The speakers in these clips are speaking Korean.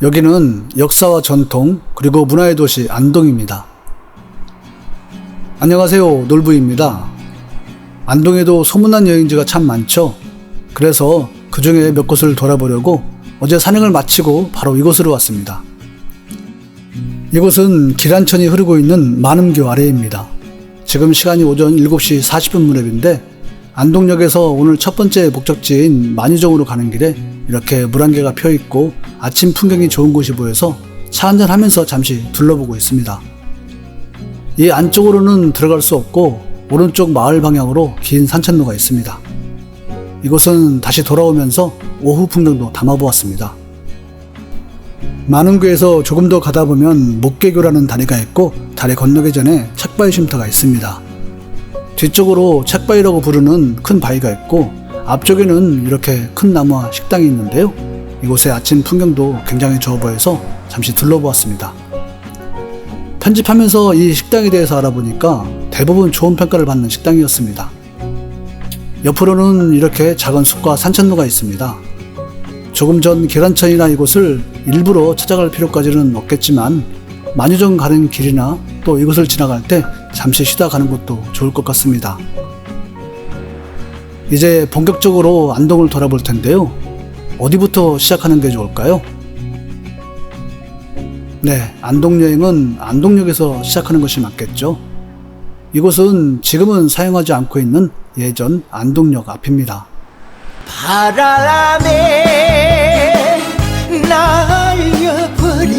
여기는 역사와 전통 그리고 문화의 도시 안동입니다. 안녕하세요 놀부입니다. 안동에도 소문난 여행지가 참 많죠. 그래서 그 중에 몇 곳을 돌아보려고 어제 산행을 마치고 바로 이곳으로 왔습니다. 이곳은 기란천이 흐르고 있는 만음교 아래입니다. 지금 시간이 오전 7시 40분 무렵인데 안동역에서 오늘 첫 번째 목적지인 만유정으로 가는 길에 이렇게 물안개가 펴 있고 아침 풍경이 좋은 곳이 보여서 차 한잔 하면서 잠시 둘러보고 있습니다. 이 안쪽으로는 들어갈 수 없고 오른쪽 마을 방향으로 긴 산책로가 있습니다. 이곳은 다시 돌아오면서 오후 풍경도 담아보았습니다. 만흥교에서 조금 더 가다 보면 목계교라는 다리가 있고 다리 건너기 전에 책바위 쉼터가 있습니다. 뒤쪽으로 책바위라고 부르는 큰 바위가 있고 앞쪽에는 이렇게 큰 나무와 식당이 있는데요. 이곳의 아침 풍경도 굉장히 좋아 보여서 잠시 둘러보았습니다. 편집하면서 이 식당에 대해서 알아보니까 대부분 좋은 평가를 받는 식당이었습니다. 옆으로는 이렇게 작은 숲과 산책로가 있습니다. 조금 전 계란천이나 이곳을 일부러 찾아갈 필요까지는 없겠지만 만유정 가는 길이나 또 이곳을 지나갈 때 잠시 쉬다 가는 것도 좋을 것 같습니다. 이제 본격적으로 안동을 돌아볼 텐데요. 어디부터 시작하는 게 좋을까요? 네, 안동 여행은 안동역에서 시작하는 것이 맞겠죠. 이곳은 지금은 사용하지 않고 있는 예전 안동역 앞입니다. 바람에 날려버린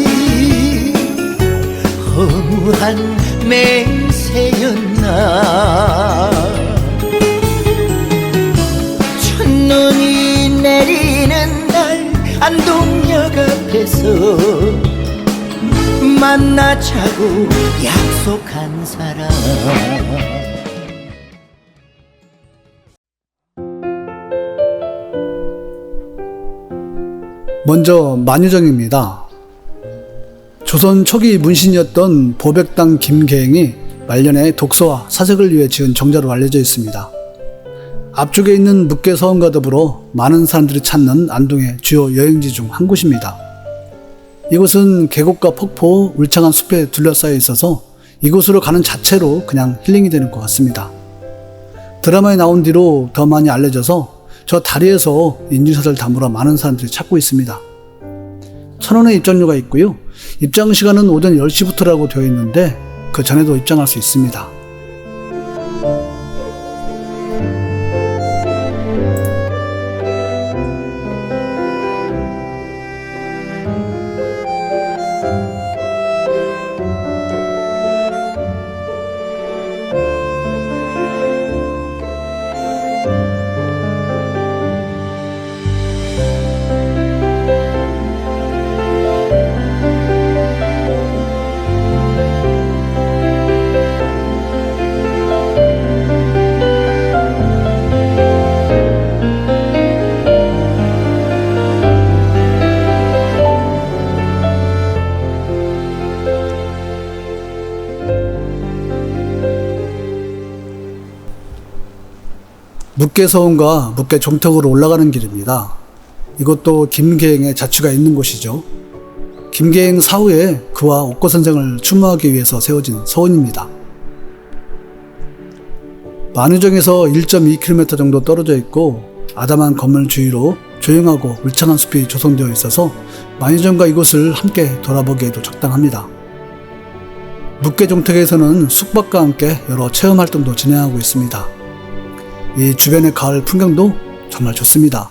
허무한 맹 세였나 첫눈이 내리는 날 안동역 앞에서 만나자고 약속한 사람 먼저 만유정입니다. 조선 초기 문신이었던 보백당 김계행이 말년에 독서와 사색을 위해 지은 정자로 알려져 있습니다. 앞쪽에 있는 묵계 서원과 더불어 많은 사람들이 찾는 안동의 주요 여행지 중 한 곳입니다. 이곳은 계곡과 폭포, 울창한 숲에 둘러싸여 있어서 이곳으로 가는 자체로 그냥 힐링이 되는 것 같습니다. 드라마에 나온 뒤로 더 많이 알려져서 저 다리에서 인증샷을 담으러 많은 사람들이 찾고 있습니다. 천 원의 입장료가 있고요. 입장 시간은 오전 10시부터라고 되어 있는데 그 전에도 입장할 수 있습니다. 묵계서원과 묵계 종턱으로 올라가는 길입니다. 이것도 김계행의 자취가 있는 곳이죠. 김계행 사후에 그와 옥고 선생을 추모하기 위해서 세워진 서원입니다. 만유정에서 1.2km 정도 떨어져 있고 아담한 건물 주위로 조용하고 울창한 숲이 조성되어 있어서 만유정과 이곳을 함께 돌아보기에도 적당합니다. 묵계 종택에서는 숙박과 함께 여러 체험 활동도 진행하고 있습니다. 이 주변의 가을 풍경도 정말 좋습니다.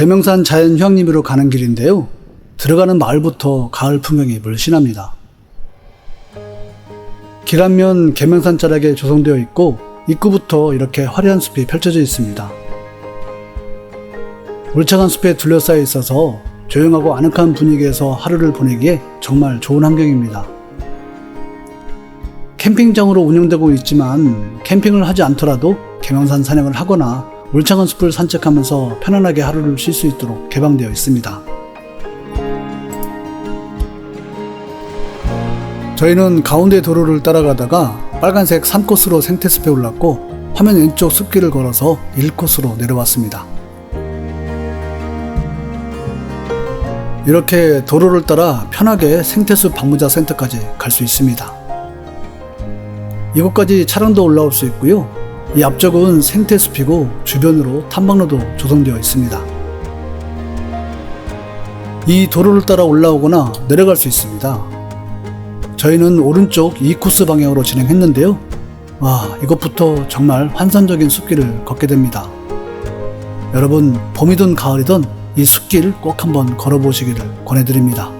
계명산 자연휴양림으로 가는 길인데요. 들어가는 마을부터 가을 풍경이 물씬합니다. 길 한면 계명산 자락에 조성되어 있고 입구부터 이렇게 화려한 숲이 펼쳐져 있습니다. 울창한 숲에 둘러싸여 있어서 조용하고 아늑한 분위기에서 하루를 보내기에 정말 좋은 환경입니다. 캠핑장으로 운영되고 있지만 캠핑을 하지 않더라도 계명산 산행을 하거나 울창한 숲을 산책하면서 편안하게 하루를 쉴 수 있도록 개방되어 있습니다. 저희는 가운데 도로를 따라가다가 빨간색 3코스로 생태숲에 올랐고 화면 왼쪽 숲길을 걸어서 1코스로 내려왔습니다. 이렇게 도로를 따라 편하게 생태숲 방문자 센터까지 갈 수 있습니다. 이곳까지 차량도 올라올 수 있고요. 이 앞쪽은 생태숲이고 주변으로 탐방로도 조성되어 있습니다. 이 도로를 따라 올라오거나 내려갈 수 있습니다. 저희는 오른쪽 2코스 방향으로 진행했는데요. 와, 이것부터 정말 환상적인 숲길을 걷게 됩니다. 여러분, 봄이든 가을이든 이 숲길 꼭 한번 걸어보시기를 권해드립니다.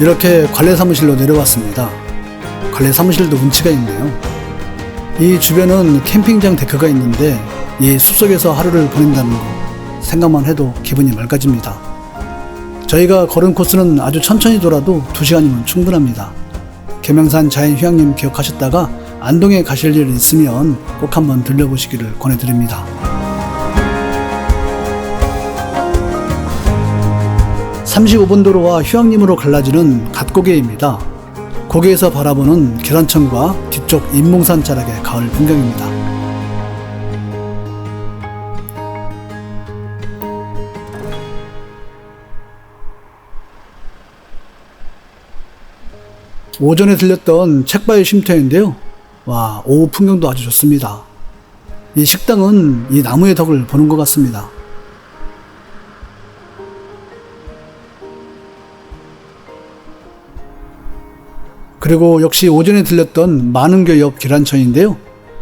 이렇게 관례 사무실로 내려왔습니다. 관례 사무실도 운치가 있네요. 이 주변은 캠핑장 데크가 있는데 이 숲속에서 하루를 보낸다는 거 생각만 해도 기분이 맑아집니다. 저희가 걸은 코스는 아주 천천히 돌아도 2시간이면 충분합니다. 계명산 자연휴양림 기억하셨다가 안동에 가실 일 있으면 꼭 한번 들려보시기를 권해드립니다. 35번 도로와 휴양림으로 갈라지는 갓고개입니다. 고개에서 바라보는 계란천과 뒤쪽 인몽산 자락의 가을 풍경입니다. 오전에 들렸던 책바위 쉼터인데요. 와, 오후 풍경도 아주 좋습니다. 이 식당은 이 나무의 덕을 보는 것 같습니다. 그리고 역시 오전에 들렸던 만흥교 옆 계란천인데요.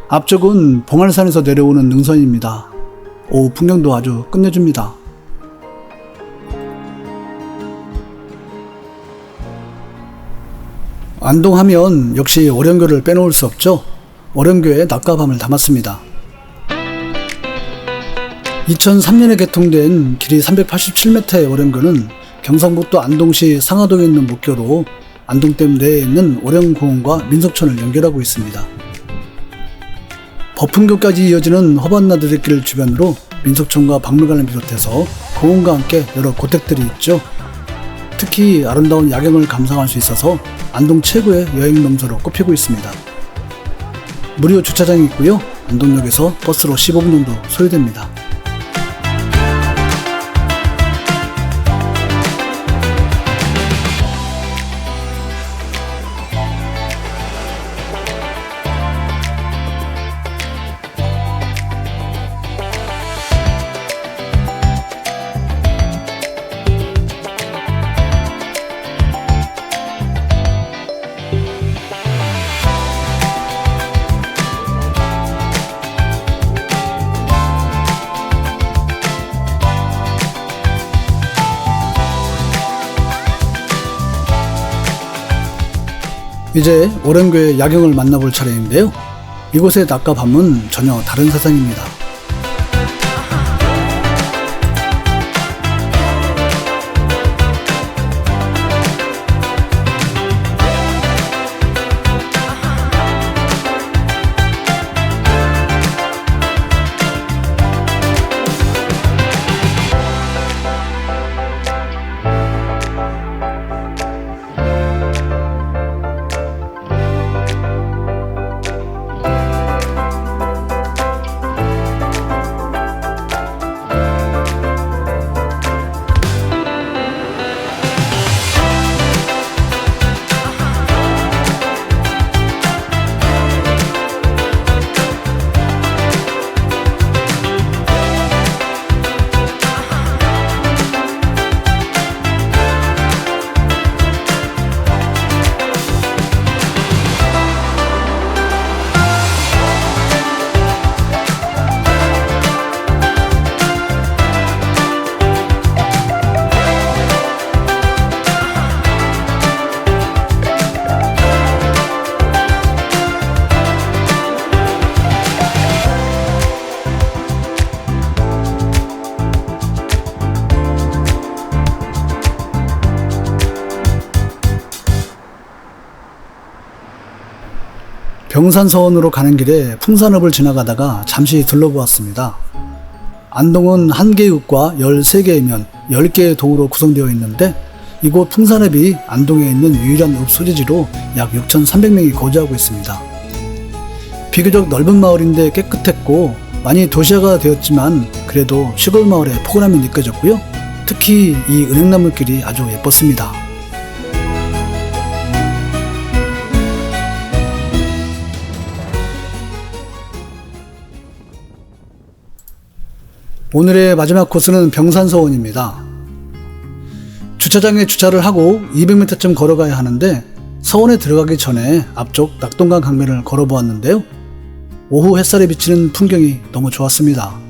앞쪽은 봉알산에서 내려오는 능선입니다. 오후 풍경도 아주 끝내줍니다. 안동하면 역시 오령교를 빼놓을 수 없죠. 오령교에 낮과 밤을 담았습니다. 2003년에 개통된 길이 387m의 오령교는 경상북도 안동시 상하동에 있는 목교로 안동댐 내에 있는 오령공원과 민속촌을 연결하고 있습니다. 버풍교까지 이어지는 허반나들의 주변으로 민속촌과 박물관을 비롯해서 공원과 함께 여러 고택들이 있죠. 특히 아름다운 야경을 감상할 수 있어서 안동 최고의 여행 명소로 꼽히고 있습니다. 무료 주차장이 있고요. 안동역에서 버스로 15분 정도 소요됩니다. 이제 오령교의 야경을 만나볼 차례인데요. 이곳의 낮과 밤은 전혀 다른 세상입니다. 병산서원으로 가는 길에 풍산읍을 지나가다가 잠시 둘러보았습니다. 안동은 한 개의 읍과 13개의 면, 10개의 동으로 구성되어 있는데 이곳 풍산읍이 안동에 있는 유일한 읍 소재지로 약 6,300명이 거주하고 있습니다. 비교적 넓은 마을인데 깨끗했고 많이 도시화가 되었지만 그래도 시골 마을의 포근함이 느껴졌고요. 특히 이 은행나무길이 아주 예뻤습니다. 오늘의 마지막 코스는 병산서원입니다. 주차장에 주차를 하고 200m쯤 걸어가야 하는데 서원에 들어가기 전에 앞쪽 낙동강 강변을 걸어보았는데요. 오후 햇살에 비치는 풍경이 너무 좋았습니다.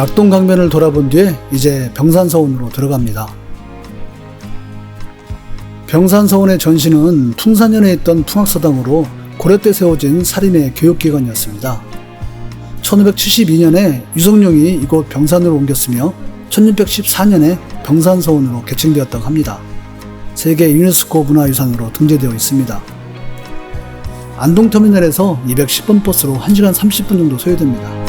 낙동강변을 돌아본 뒤에 이제 병산서원으로 들어갑니다. 병산서원의 전시는 풍산연에 있던 풍학서당으로 고려 때 세워진 살인의 교육기관이었습니다. 1572년에 유성룡이 이곳 병산으로 옮겼으며 1614년에 병산서원으로 개칭되었다고 합니다. 세계 유네스코 문화유산으로 등재되어 있습니다. 안동터미널에서 210번 버스로 1시간 30분 정도 소요됩니다.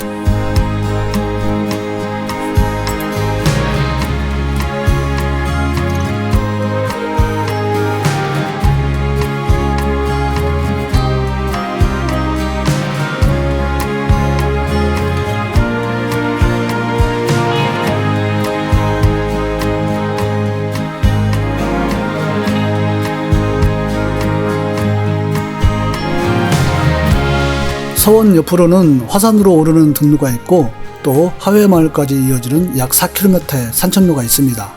서원 옆으로는 화산으로 오르는 등로가 있고 또 하회마을까지 이어지는 약 4km의 산책로가 있습니다.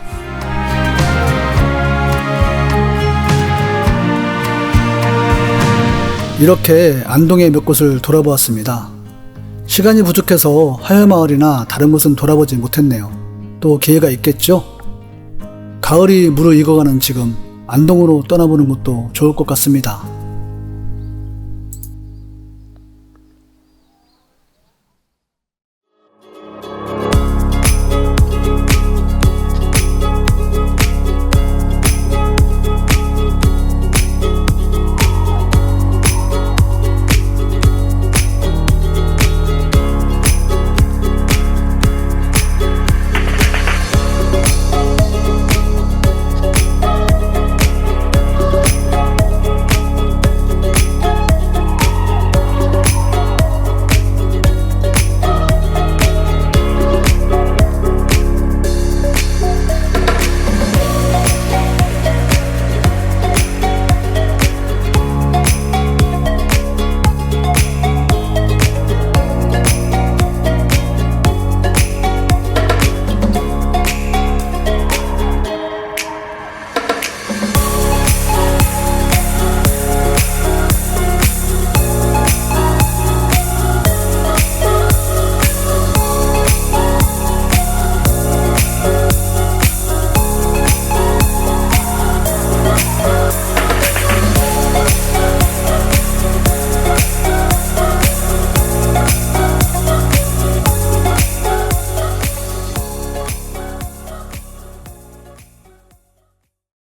이렇게 안동의 몇 곳을 돌아보았습니다. 시간이 부족해서 하회마을이나 다른 곳은 돌아보지 못했네요. 또 기회가 있겠죠? 가을이 무르익어가는 지금 안동으로 떠나보는 것도 좋을 것 같습니다.